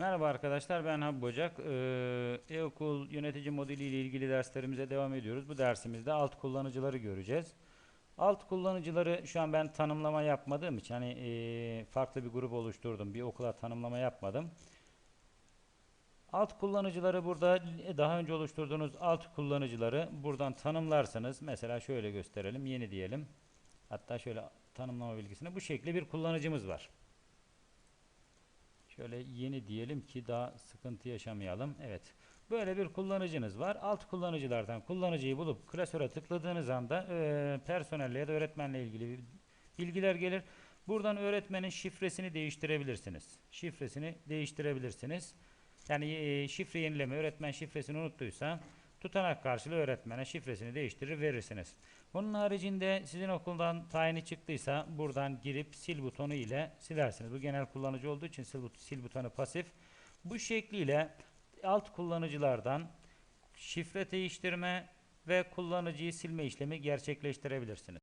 Merhaba arkadaşlar ben Habib Ocak. Ee, E-okul yönetici modülü ile ilgili derslerimize devam ediyoruz. Bu dersimizde alt kullanıcıları göreceğiz. Alt kullanıcıları şu an ben tanımlama yapmadığım için hani e, farklı bir grup oluşturdum. Bir okula tanımlama yapmadım. Alt kullanıcıları burada daha önce oluşturduğunuz alt kullanıcıları buradan tanımlarsanız mesela şöyle gösterelim. Yeni diyelim. Hatta şöyle tanımlama bilgisine bu şekilde bir kullanıcımız var. Şöyle yeni diyelim ki daha sıkıntı yaşamayalım. Evet. Böyle bir kullanıcınız var. Alt kullanıcılardan kullanıcıyı bulup klasöre tıkladığınız anda e, personelle ya da öğretmenle ilgili bilgiler gelir. Buradan öğretmenin şifresini değiştirebilirsiniz. Şifresini değiştirebilirsiniz. Yani e, şifre yenileme öğretmen şifresini unuttuysa tutanak karşılığı öğretmene şifresini değiştirir verirsiniz. Bunun haricinde sizin okuldan tayini çıktıysa buradan girip sil butonu ile silersiniz. Bu genel kullanıcı olduğu için sil, but- sil butonu pasif. Bu şekliyle alt kullanıcılardan şifre değiştirme ve kullanıcıyı silme işlemi gerçekleştirebilirsiniz.